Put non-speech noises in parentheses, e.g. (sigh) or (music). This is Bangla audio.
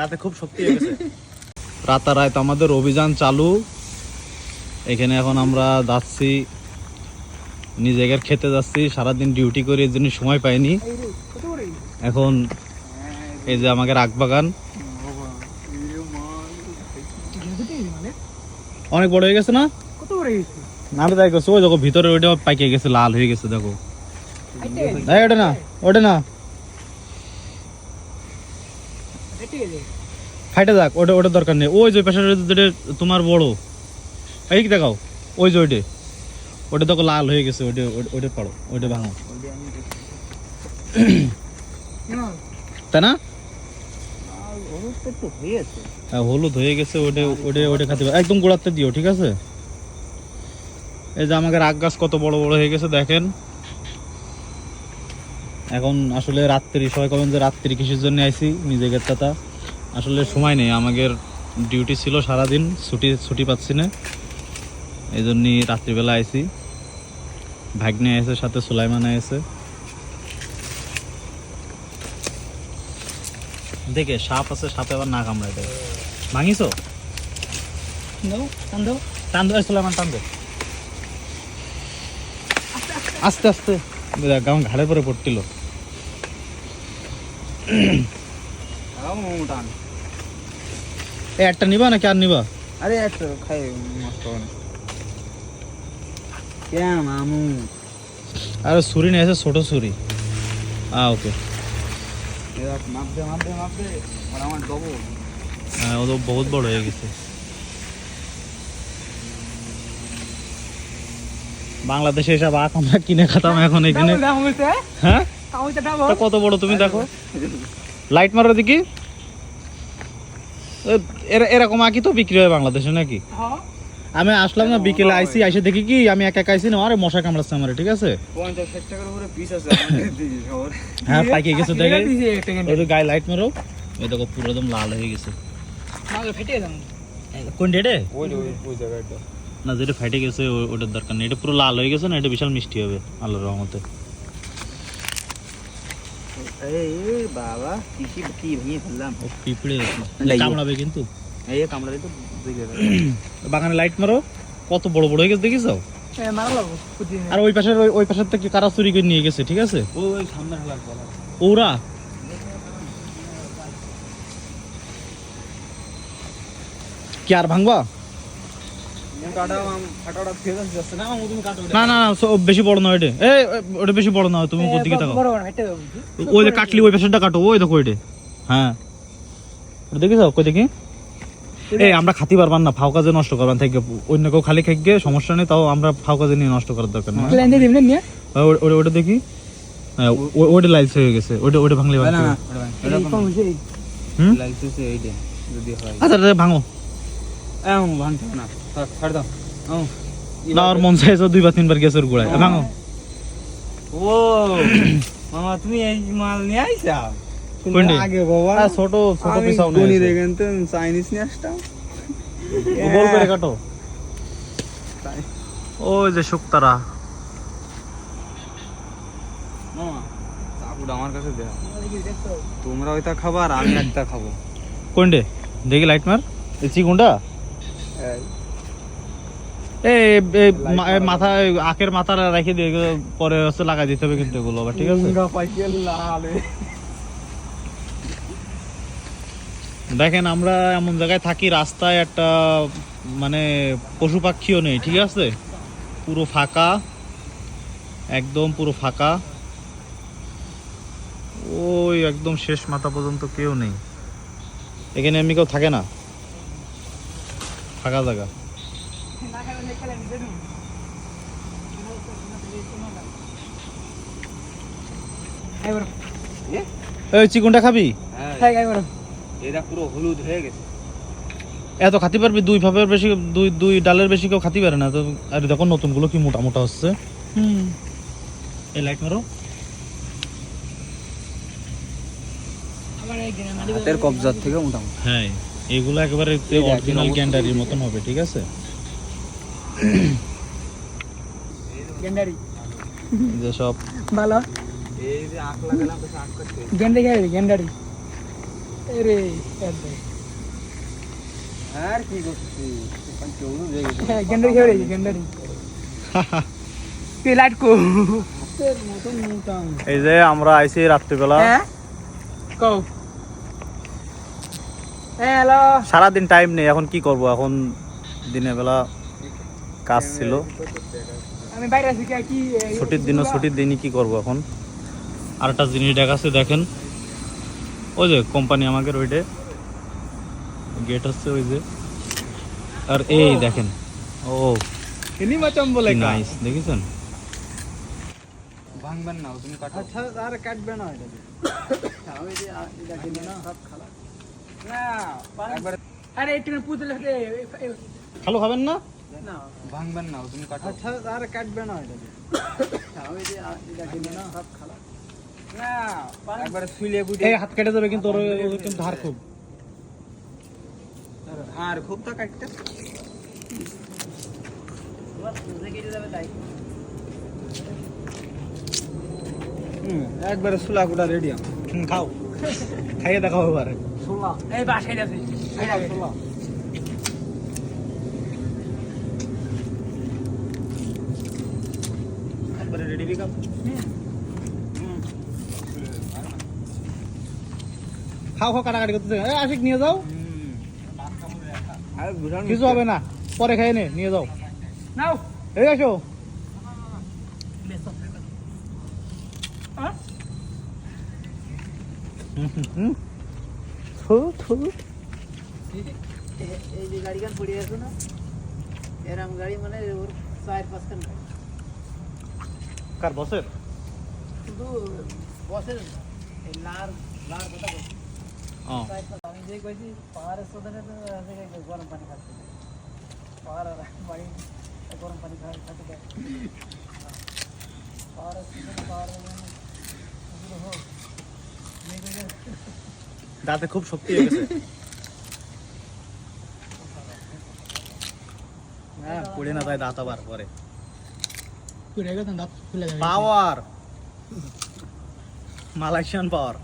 গাতে খুব শক্তি হয়ে গেছে। রাতারাত আমাদের অভিযান চালু। এখানে এখন আমরা যাচ্ছি নিজ জায়গার খেতে যাচ্ছি। সারাদিন ডিউটি করে এর জন্য সময় পাইনি। এখন এই যে আমাকে রাগ বাগান অনেক বড় হয়ে গেছে না? কত বড় গেছে? না করছি ওই দেখো ভিতরে ওইটা পাইকে গেছে লাল হয়ে গেছে দেখো। ওটা না ওটা না ঠিক আছে ফাইটে যাক, ওটা ওটা দরকার নেই। ওই যে পেশার যেটা তোমার বড়, এই দেখাও? ওই যে ওইটে। ওটা দেখো লাল হয়ে গেছে, ওইটা ওইটা- পাড়ো, ওইটা ভাঙো। তাই না? হ্যাঁ হলুদ হয়ে গেছে ওটা ওটা ওটা খাতে। একদম গোড়াতে দিও, ঠিক আছে? এই যে আমাকে রাগ গাছ কত বড় বড় হয়ে গেছে, দেখেন। এখন আসলে রাত্রি সবাই কবেন যে রাত্রি কিসের জন্য আইছি? নিজেকে তাতা আসলে সময় নেই আমাদের ডিউটি ছিল সারাদিন ছুটি ছুটি পাচ্ছি না। এই জন্যই রাত্রিবেলা আইছি। ভাগ্নে এসে সাথে সুলাইমান এসে দেখে সাপ আছে সাপে আবার না কামড়ায় দেয়। ভাঙিছো? সুলাইমান আস্তে আস্তে। আমার ঘাড়ের পরে পড়ছিল এই একটা নিবা নাকি আর নিবা? আরে একটা খাই না কেন মামু? আরে ছুরি নিয়ে এসে ছোট ছুরি। আ ওকে। এবার মাপ দে মাপ দে মাপ দে আমার ডবল হ্যাঁ ও তো বহুত বড় হয়ে গেছে। বাংলাদেশে এসব আখ আমরা কিনে খাতাম এখন এখানে। হ্যাঁ? কত বড় তুমি দেখো? লাইট মারো দেখি এরকম আঁকি তো বিক্রি হয় বাংলাদেশে নাকি? হ্যাঁ। আমি আসলাম না বিকেলে আইসি আইসে দেখি কি আমি একা একা আইসি না আরে মশা কামড়াচ্ছে আমার ঠিক আছে? (laughs) হ্যাঁ পাইকে গেছে দেখে। দিছে ওই গায়ে লাইট মারো। ওই দেখো পুরো একদম লাল হয়ে গেছে। ফেটে কোন ডেটে ওই যে ওই ওই জায়গাটা না যেটা ফাইটে গেছে ওটার দরকার নেই। এটা পুরো লাল হয়ে গেছে না এটা বিশাল মিষ্টি হবে আল্লাহর রহমতে। এই এই বাবা কি কি কি ভেঙে ফেললাম। ও পিঁপড়ে। কামড়াবে কিন্তু। এই কামড়া তো (clears throat) বাগানে লাইট মারো। কত বড় বড় হয়ে গেছে দেখিস আর ওই পাশের ওই- পাশের থেকে কারা চুরি করে নিয়ে গেছে ঠিক আছে? ওই ওই সামনে ওরা? কি আর ভাঙবা কাটা কাটাটা ফেরত যাচ্ছে না না না না বেশি বড় না এই ওটা বেশি বড় না তুমি দিকে ওই যে কাটলি ওই কাটো ওই দেখো ওইটা। হ্যাঁ। ওটা দেখিস কই দেখি? এই আমরা খাতি পারবান না ফাও কাজে নষ্ট করবান থেকে অন্য কেউ খালি খেয়ে সমস্যা নেই তাও আমরা ফাও কাজে নিয়ে নষ্ট করার দরকার নেই। ওটা- ওটা ওটা দেখি। হ্যাঁ, লাইলস হয়ে গেছে ভাঙলে যদি হয়। আচ্ছা আচ্ছা, ভাঙো। এমন ভাঙতে না। ছাড় দাও না ওর মন চাইছে দুই বা তিনবার ভাঙো। ও মামা (coughs) তুমি এই মাল নিয়ে আইছা? আগে বাবা। ছোট ছোট পিসাও গনি দেখেন তো চাইনিজ নিয়ে আসতাম। গোল করে কাটো। ওই যে শুক্তারা। চাকুটা আমার কাছে দেয়া। তোমরা ওইটা খাবার আমি একটা খাব। কোনটে? দেখি লাইট মার। এই চিকুনটা? আখের মাথা রেখে দিয়ে পরে হচ্ছে লাগাই দিতে হবে কিন্তু এগুলো ঠিক আছে? দেখেন আমরা এমন জায়গায় থাকি রাস্তায় একটা মানে পশু পাখিও নেই ঠিক আছে? পুরো ফাঁকা একদম পুরো ফাঁকা। ওই একদম শেষ মাথা পর্যন্ত কেউ নেই। এখানে এমনি কেউ থাকে না? ফাঁকা জায়গা। এই চিকুনটা খাবি? খাই খাই বড় এটা পুরো হলুদ হয়ে গেছে। এত খাতে পারবি দুই ভাবের বেশি দুই দুই ডালের বেশি কেউ খাতে পারে না। তো আর দেখো নতুনগুলো কি মোটা মোটা হচ্ছে। হুম। এই লাইট মারো। হাতের কবজার থেকে মোটামুটি। হ্যাঁ এগুলো একেবারে অরিজিনাল একদিন গ্যান্ডারির মতন হবে ঠিক আছে? সব। ভালো? গেন্ডে গেন্ডারি আরে আর কি করছিস? হয়ে গেছে। গেন্ডারি খেয়ে গেন্ডারি তুই লাইট কো। এই যে আমরা আইছি রাত্রিবেলা। হ্যাঁ? কও। হ্যাঁ হ্যালো। সারাদিন টাইম নেই এখন কি করব? এখন দিনের বেলা কাজ ছিল। আমি বাইরে আছি কি কি ছুটির দিনও ছুটির দিনই কি করব এখন? আরেকটা জিনিস দেখাচ্ছে দেখেন। ওই যে কোম্পানি আমাকে ওইটে গেট হচ্ছে ওই যে। আর এই দেখেন। ও ইনি মাচাম বলে নাইস দেখেছেন? ভাঙবেন না তুমি কাটো। আচ্ছা আর কাটবে না এটা আমি যে এটা কিনে না সব খালা। না আরে একটু পুতলে ভালো খাবেন না? ভাঙবেন না তুমি কাটো। আচ্ছা আর কাটবে না এটা (coughs) একবার শুইলে বুঝে এই হাত কেটে যাবে কিন্তু ওর ওর কিন্তু ধার খুব। আর খুব তো কাটতে। হুম একবারে সুলা গুড়া রেডি খাও। খাইয়ে দেখাও এবারে। ষোলা এই বাসায় একবারে খাও খাও কাটাকাটি করতেছে। এই আশিক নিয়ে যাও। কিছু হবে না। পরে খেয়ে নে নিয়ে যাও। নাও। এই আসো। এই যে গাড়িখান পড়ে আছে না এরম গাড়ি মানে ওর চার পাঁচখান গাড়ি। কার বসের? শুধু বসের লার লার কথা বলছি। আমি যে কইছি পাহাড়ের সোদানে তো গরম পানি খাচ্ছে। পাহাড় বাড়ি গরম পানি খাওয়া খাতে দেয় পাহাড়ের সোদানে পাহাড় ওগুলো হোক যে কইছে দাঁতে খুব শক্তি হয়ে গেছে (laughs) হ্যাঁ পড়ে না যায় দাঁত আবার পরে পুড়ে গেছে দাঁত খুলে যাবে পাওয়ার মালয়েশিয়ান পাওয়ার